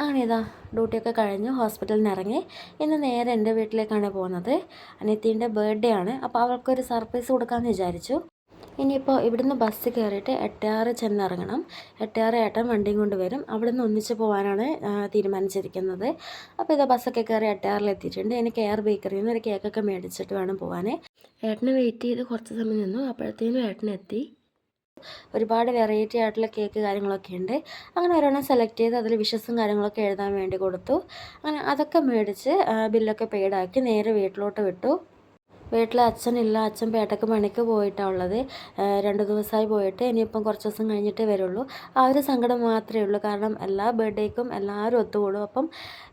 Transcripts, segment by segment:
അങ്ങനെ ഇതാ ഡ്യൂട്ടിയൊക്കെ കഴിഞ്ഞു ഹോസ്പിറ്റലിൽ നിന്ന് ഇറങ്ങി ഇന്ന് നേരെ എന്റെ വീട്ടിലേക്കാണ് പോകുന്നത്. അനിയത്തിന്റെ ബർത്ത്ഡേ ആണ്. അപ്പോൾ അവൾക്കൊരു സർപ്രൈസ് കൊടുക്കാമെന്ന് വിചാരിച്ചു. ഇനിയിപ്പോൾ ഇവിടുന്ന് ബസ് കയറിയിട്ട് എട്ടയാറ് ചെന്നിറങ്ങണം. എട്ടയാറ് ഏട്ടൻ വണ്ടിയും കൊണ്ട് വരും. അവിടെ നിന്ന് ഒന്നിച്ച് പോകാനാണ് തീരുമാനിച്ചിരിക്കുന്നത്. അപ്പോൾ ഇതാ ബസ്സൊക്കെ കയറി എട്ടയാറിൽ എത്തിയിട്ടുണ്ട് എനിക്ക് എയർ ബേക്കറിയിൽ നിന്ന് ഒരു കേക്കൊക്കെ മേടിച്ചിട്ട് വേണം പോകാൻ. ഏട്ടന് വെയിറ്റ് ചെയ്ത് കുറച്ച് സമയം നിന്നു. അപ്പോഴത്തേനും ഏട്ടൻ എത്തി. ഒരുപാട് വെറൈറ്റി ആയിട്ടുള്ള കേക്ക് കാര്യങ്ങളൊക്കെ ഉണ്ട്. അങ്ങനെ ഒരെണ്ണം സെലക്ട് ചെയ്ത് അതിൽ വിഷസും കാര്യങ്ങളൊക്കെ എഴുതാൻ വേണ്ടി കൊടുത്തു. അങ്ങനെ അതൊക്കെ മേടിച്ച് ബില്ലൊക്കെ പെയ്ഡാക്കി നേരെ വീട്ടിലോട്ട് വിട്ടു. വീട്ടിൽ അച്ഛനില്ല അച്ഛൻ പേട്ടക്ക് പണിക്ക് പോയിട്ടാണ് ഉള്ളത്. രണ്ട് ദിവസമായി പോയിട്ട് ഇനിയിപ്പം കുറച്ച് ദിവസം കഴിഞ്ഞിട്ടേ വരുള്ളൂ. ആ ഒരു സങ്കടം മാത്രമേ ഉള്ളൂ. കാരണം എല്ലാ ബർത്ത്ഡേക്കും എല്ലാവരും ഒത്തുകൂടും. അപ്പം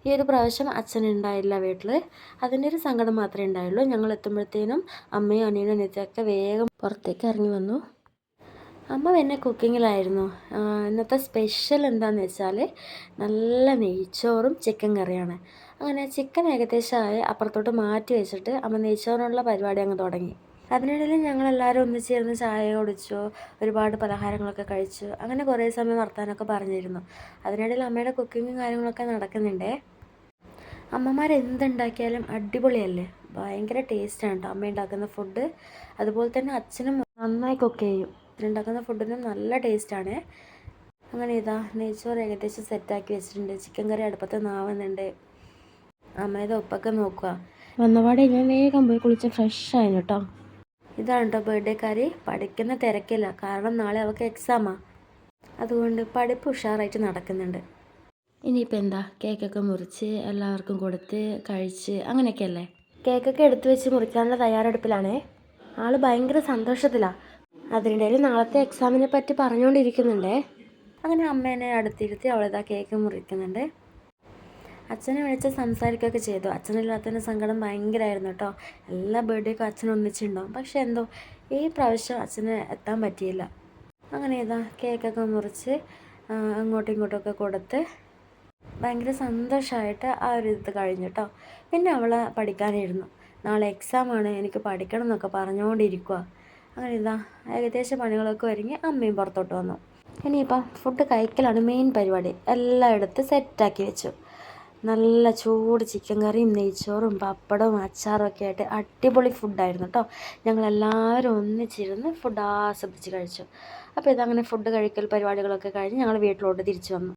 ഈ ഒരു പ്രാവശ്യം അച്ഛൻ ഉണ്ടായില്ല വീട്ടിൽ അതിന്റെ ഒരു സങ്കടം മാത്രമേ ഉണ്ടായുള്ളൂ ഞങ്ങൾ എത്തുമ്പോഴത്തേനും അമ്മയും അനിയനും അനിയത്തിയൊക്കെ വേഗം പുറത്തേക്ക് ഇറങ്ങി വന്നു. അമ്മ പിന്നെ കുക്കിങ്ങിലായിരുന്നു. ഇന്നത്തെ സ്പെഷ്യൽ എന്താണെന്ന് വെച്ചാൽ നല്ല നെയ്ച്ചോറും ചിക്കൻ കറിയാണ്. അങ്ങനെ ചിക്കൻ ഏകദേശമായി അപ്പുറത്തോട്ട് മാറ്റി വെച്ചിട്ട് അമ്മ നെയ്ച്ചോറിനുള്ള പരിപാടി അങ്ങ് തുടങ്ങി. അതിനിടയിൽ ഞങ്ങളെല്ലാവരും ഒന്നിച്ചിരുന്ന് ചായ കുടിച്ചു ഒരുപാട് പലഹാരങ്ങളൊക്കെ കഴിച്ചു അങ്ങനെ കുറേ സമയം വർത്താനമൊക്കെ പറഞ്ഞിരുന്നു. അതിനിടയിൽ അമ്മയുടെ കുക്കിങ്ങും കാര്യങ്ങളൊക്കെ നടക്കുന്നുണ്ടേ. അമ്മമാർ എന്തുണ്ടാക്കിയാലും അടിപൊളിയല്ലേ? ഭയങ്കര ടേസ്റ്റാണ് കേട്ടോ അമ്മ ഉണ്ടാക്കുന്ന ഫുഡ് അതുപോലെ തന്നെ അച്ഛനും നന്നായി കുക്ക് ചെയ്യും. ഉണ്ടാക്കുന്ന ഫുഡിനും നല്ല ടേസ്റ്റാണ്. അങ്ങനെ ഇതാ നെയ്ച്ചോറ് ഏകദേശം സെറ്റാക്കി വെച്ചിട്ടുണ്ട്. ചിക്കൻ കറി അടുപ്പത്ത് നാവുന്നുണ്ട്. അമ്മയുടെ ഉപ്പൊക്കെ നോക്കുക വന്നപാടെ ഞാൻ വേഗം പോയി കുളിച്ച് ഫ്രഷ് ആയി കേട്ടോ ഇതാണ് കേട്ടോ ബർത്ത്ഡേ കറി. പഠിക്കുന്ന തിരക്കില്ല. കാരണം നാളെ അവൾക്ക് എക്സാമാ അതുകൊണ്ട് പഠിപ്പ് ഉഷാറായിട്ട് നടക്കുന്നുണ്ട്. ഇനിയിപ്പോൾ എന്താ? കേക്കൊക്കെ മുറിച്ച് എല്ലാവർക്കും കൊടുത്ത് കഴിച്ച് അങ്ങനെയൊക്കെയല്ലേ? കേക്കൊക്കെ എടുത്തു വെച്ച് മുറിക്കാനുള്ള തയ്യാറെടുപ്പിലാണേ. ആൾ ഭയങ്കര സന്തോഷത്തിലാണ് അതിനിടയിൽ നാളത്തെ എക്സാമിനെ പറ്റി പറഞ്ഞുകൊണ്ടിരിക്കുന്നുണ്ടേ. അങ്ങനെ അമ്മേനെ അടുത്തിരുത്തി അവളിതാ കേക്ക് മുറിക്കുന്നുണ്ട്. അച്ഛനെ വിളിച്ച് സംസാരിക്കുകയൊക്കെ ചെയ്തു. അച്ഛനില്ലാത്തതിന്റെ സങ്കടം ഭയങ്കരമായിരുന്നു കേട്ടോ. എല്ലാ ബർത്ത്ഡേക്കും അച്ഛൻ ഒന്നിച്ചിട്ടുണ്ടാവും. പക്ഷെ എന്തോ ഈ പ്രാവശ്യം അച്ഛന് എത്താൻ പറ്റിയില്ല. അങ്ങനെ ഇതാ കേക്കൊക്കെ മുറിച്ച് അങ്ങോട്ടും ഇങ്ങോട്ടുമൊക്കെ കൊടുത്ത് ഭയങ്കര സന്തോഷമായിട്ട് ആ ഒരു ഇത് കഴിഞ്ഞു കേട്ടോ. പിന്നെ അവൾ പഠിക്കാനിരുന്നു. നാളെ എക്സാമാണ് എനിക്ക് പഠിക്കണം എന്നൊക്കെ പറഞ്ഞുകൊണ്ടിരിക്കുക അങ്ങനെ ഇതാ ഏകദേശം പണികളൊക്കെ ഒരുങ്ങി അമ്മയും പുറത്തോട്ട് വന്നു. ഇനിയിപ്പം ഫുഡ് കഴിക്കലാണ് മെയിൻ പരിപാടി. എല്ലാം എടുത്ത് സെറ്റാക്കി വെച്ചു. നല്ല ചൂട് ചിക്കൻ കറിയും നെയ്ച്ചോറും പപ്പടവും അച്ചാറും ഒക്കെ ആയിട്ട് അടിപൊളി ഫുഡായിരുന്നു കേട്ടോ ഞങ്ങളെല്ലാവരും ഒന്നിച്ചിരുന്ന് ഫുഡ് ആസ്വദിച്ച് കഴിച്ചു. അപ്പോൾ ഇതങ്ങനെ ഫുഡ് കഴിക്കൽ പരിപാടികളൊക്കെ കഴിഞ്ഞ് ഞങ്ങൾ വീട്ടിലോട്ട് തിരിച്ചു വന്നു.